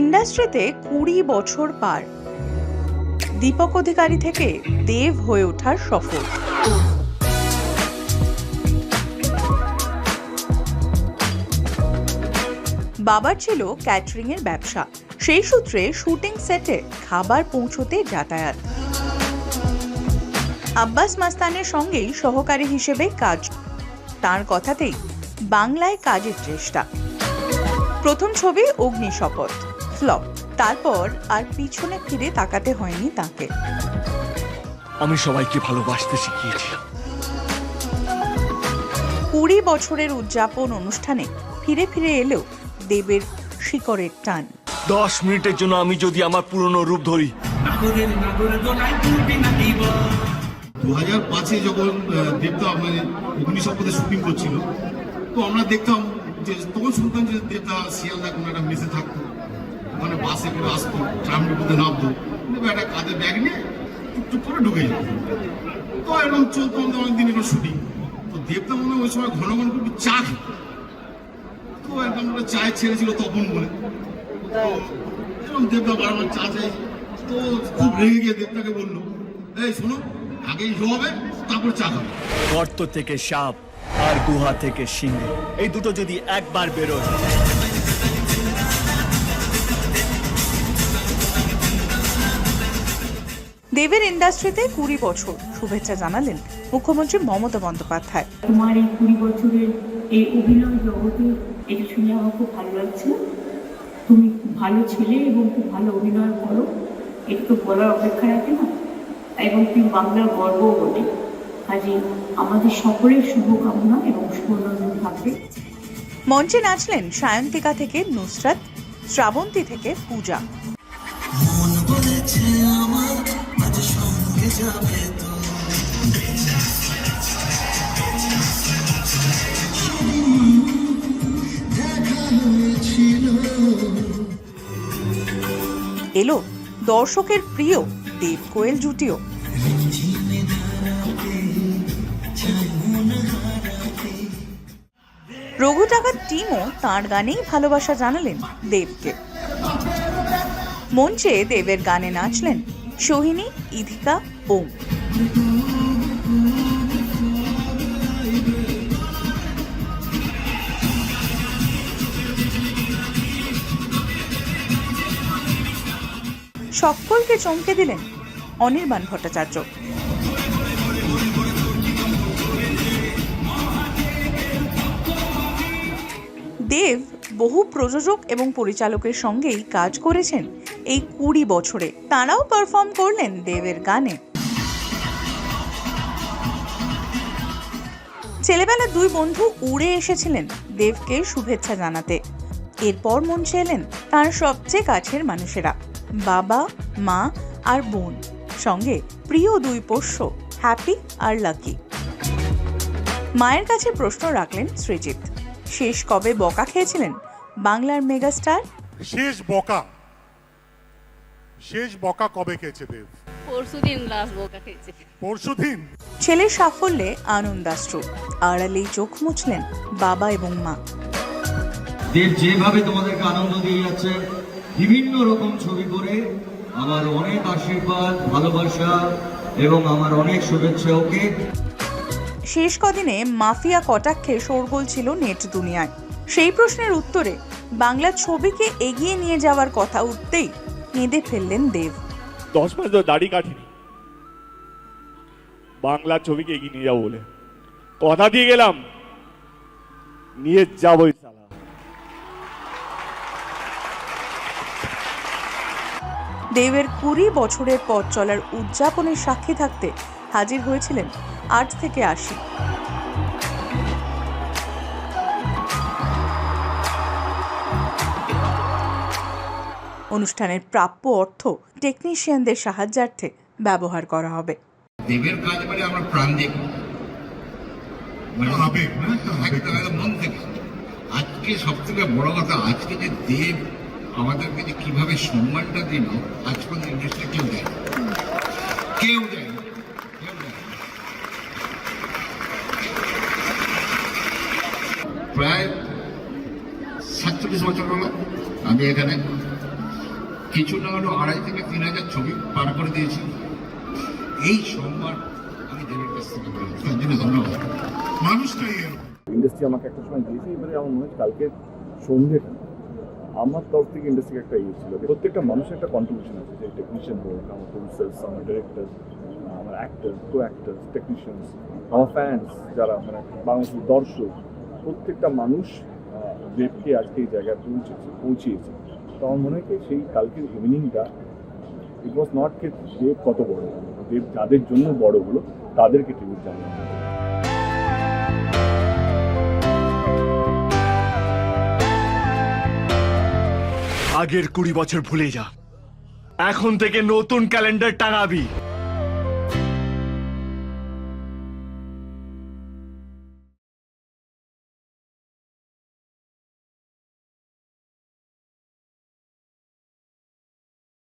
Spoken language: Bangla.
ইন্ডাস্ট্রিতে কুড়ি বছর পার। দীপক অধিকারী থেকে দেব হয়ে ওঠার সফর বাবার ছিল ক্যাটারিং এর ব্যবসা। সেই সূত্রে শুটিং সেটে খাবার পৌঁছতে যাতায়াত। আব্বাস মাস্তানের সঙ্গেই সহকারী হিসেবে কাজ। তার কথাতেই বাংলায় কাজের চেষ্টা। প্রথম ছবি অগ্নিশপথ। ফ্লপ তারপর আর পিছনে ফিরে তাকাতে হয়নি তাকে। আমি সবাইকে ভালোবাসতে শিখিয়েছি। কুড়ি বছরের উদযাপন অনুষ্ঠানে ফিরে ফিরে এলেও দেবের শিকড়ের টান। দশ মিনিটের জন্য আমি যদি আমার পুরনো রূপ ধরি। দু হাজার পাঁচে যখন দেবদা মানে অগ্নিশপথে শুটিং করছিল তো আমরা দেখতাম যে তখন শুনতাম যে দেবদা শিয়ালদা কোনো একটা মেসে থাকতো। ওখানে বাসে করে আসতো ট্রামের মধ্যে নামতো। দেব একটা কাঁধে ব্যাগ নিয়ে টুকটুক করে ঢুকে যেত। তো এরকম চলতো আমাদের অনেকদিন এরকম শুটিং। তো দেবদা মনে ওই সময় ঘন ঘন একটু চা খেত। তো একদম একটা চায়ের ছেড়েছিল তপন বলে। এরকম দেবদা বারবার চা চাই। তো খুব রেগে গিয়ে দেবদাকে বলল, এই শোনো আগে হবে, তারপর চা খাবে। গর্ত থেকে সাপ আর গুহা থেকে সিংহ। এই দুটো যদি একবার বেরোয় দেবের ইন্ডাস্ট্রিতে কুড়ি বছর। শুভেচ্ছা জানালেন মুখ্যমন্ত্রী মমতা বন্দ্যোপাধ্যায়। তোমার এই কুড়ি বছরের এই অভিনয় জগতে এটা শুনে আমার খুব ভালো লাগছে। তুমি খুব ভালো ছেলে এবং খুব ভালো অভিনয় করো। এটা তো বলার অপেক্ষা রাখে না? এবং তুমি বাংলার গর্বও বটে। কাজে আমাদের সকলের শুভকামনা এবং শুভনন্দন থাকবে। মঞ্চে নাচলেন সায়ন্তিকা থেকে নুসরাত শ্রাবন্তী থেকে পূজা। মন বলেছে এলো দর্শকের প্রিয় দেব কোয়েল জুটিও। রঘু টাকার টিমও তাঁর গানেই ভালোবাসা জানালেন দেবকে। মঞ্চে দেবের গানে নাচলেন সোহিনী ইধিকা ওম। সকলকে চমকে দিলেন অনির্বাণ ভট্টাচার্য। দেব বহু প্রযোজক এবং পরিচালকের সঙ্গেই কাজ করেছেন এই কুড়ি বছরে। তারাও পারফর্ম করলেন দেবের গানে। ছেলেবেলার দুই বন্ধু উড়ে এসেছিলেন দেবকে শুভেচ্ছা জানাতে। এরপর মঞ্চে এলেন তাঁর সবচেয়ে কাছের মানুষেরা, বাবা, মা আর বোন। সঙ্গে প্রিয় দুই পোষ্য, হ্যাপি আর লাকি। মায়ের কাছে প্রশ্ন রাখলেন সৃজিত শেষ কবে বকা খেয়েছিলেন বাংলার মেগাস্টার? শেষ বকা। শেষ বকা কবে খেয়েছে দেব? পরশুদিন লাস্ট বোকা খেয়েছি। পরশু দিন ছেলের সাফল্যে আনন্দাশ্রু। আড়ালেই চোখ মুছলেন বাবা এবং মা। দেব যেভাবে তোমাদেরকে আনন্দ দিয়ে যাচ্ছে বিভিন্ন রকম ছবি করে আমার অনেক আশীর্বাদ ভালোবাসা এবং আমার অনেক শুভেচ্ছা ওকে? শেষ কদিনে মাফিয়া কটাক্ষে শোরগোল ছিল নেট দুনিয়ায়। সেই প্রশ্নের উত্তরে বাংলা ছবিকে এগিয়ে নিয়ে যাওয়ার কথা উঠতেই কেঁদে ফেললেন দেব। দশ মাস ধরে দাড়ি কাটিনি। বাংলা ছবিকে এগিয়ে নিয়ে যাব বলে। কথা দিয়ে গেলাম। নিয়ে যাবোই সালা। দেবের কুড়ি বছরের পথ চলার উদযাপনের সাক্ষী থাকতে হাজির হয়েছিলেন আট থেকে আশি। অনুষ্ঠানের প্রাপ্য অর্থ টেকনিশিয়ানদের সাহায্যার্থে ব্যবহার করা হবে। দেবের কাজ মানে আমরা প্রাণ। মানে একদম মন থেকে। আজকে সব থেকে বড় কথা আজকে যে দেব আমাদেরকে যে কীভাবে সম্মানটা দিল আজ পর্যন্ত ইন্ডাস্ট্রি কেউ দেয় কেউ দেয় না। কেউ দেয় না। প্রায় সাতচল্লিশ বছর হলো আমি এখানে কিছুটা হলো আড়াই থেকে তিন হাজার ছবি পার করে দিয়েছি। এই সোমবার আমি দেবের কাছ থেকে পেয়েছি। তার জন্য ধন্যবাদ। মানুষটাই ইন্ডাস্ট্রি আমাকে একটা সময় দিয়েছে এবারে আমার মনে হচ্ছে কালকে সন্ধ্যেটা আমার তরফ থেকে ইন্ডাস্ট্রির একটা ইয়ে ছিল। প্রত্যেকটা মানুষের একটা কন্ট্রিবিউশন আছে যে টেকনিশিয়ান হোক আমার প্রডিউসার্স আমার ডিরেক্টর আমার অ্যাক্টর কো অ্যাক্টর টেকনিশিয়ানস আমার ফ্যান্স যারা মানে বাংলাদেশের দর্শক প্রত্যেকটা মানুষ দেবকে আজকে এই জায়গায় পৌঁছেছে, পৌঁছিয়েছে। তো আমার মনে হয় সেই কালকের ইভিনিংটা ইট ওয়াজ নট কে দেব কত বড় দেব যাদের জন্য বড় হলো, তাদেরকে ট্রিবিউট জানানো আগের কুড়ি বছর ভুলে যা। এখন থেকে নতুন ক্যালেন্ডার টাঙাবি।